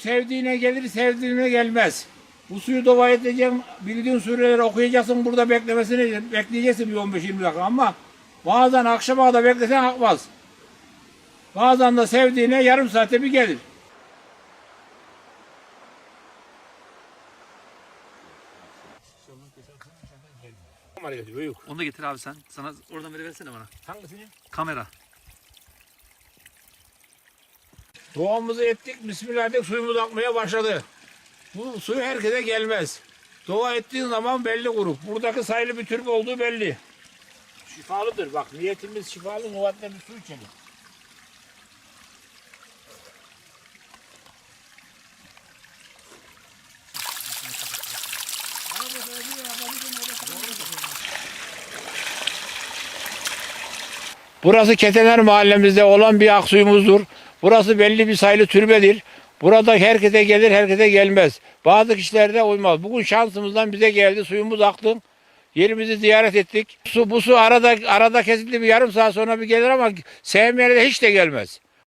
sevdiğine gelir, sevdiğine gelmez. Bu suyu dua edeceğim, bildiğin sureleri okuyacaksın, burada beklemesini bekleyeceksin bir 15-20 dakika ama bazen akşama kadar beklesen akmaz. Bazen de sevdiğine yarım saate bir gelir. Onu da getir abi sen. Sana oradan veriversene bana. Hangisini? Kamera. Duamızı ettik, Bismillah suyumuz akmaya başladı. Bu su herkese gelmez. Dua ettiğin zaman belli grup. Buradaki sayılı bir türbe olduğu belli. Şifalıdır bak, niyetimiz şifalı, nuvaatle bir su içelim. Burası Ketener mahallemizde olan bir aksuyumuzdur. Burası belli bir sayılı türbedir. Burada herkese gelir, herkese gelmez. Bazı kişilerde uymaz. Bugün şansımızdan bize geldi, suyumuz aktı. Yerimizi ziyaret ettik. Su, bu su arada arada kesildi bir yarım saat sonra bir gelir ama sevmeyene de hiç de gelmez.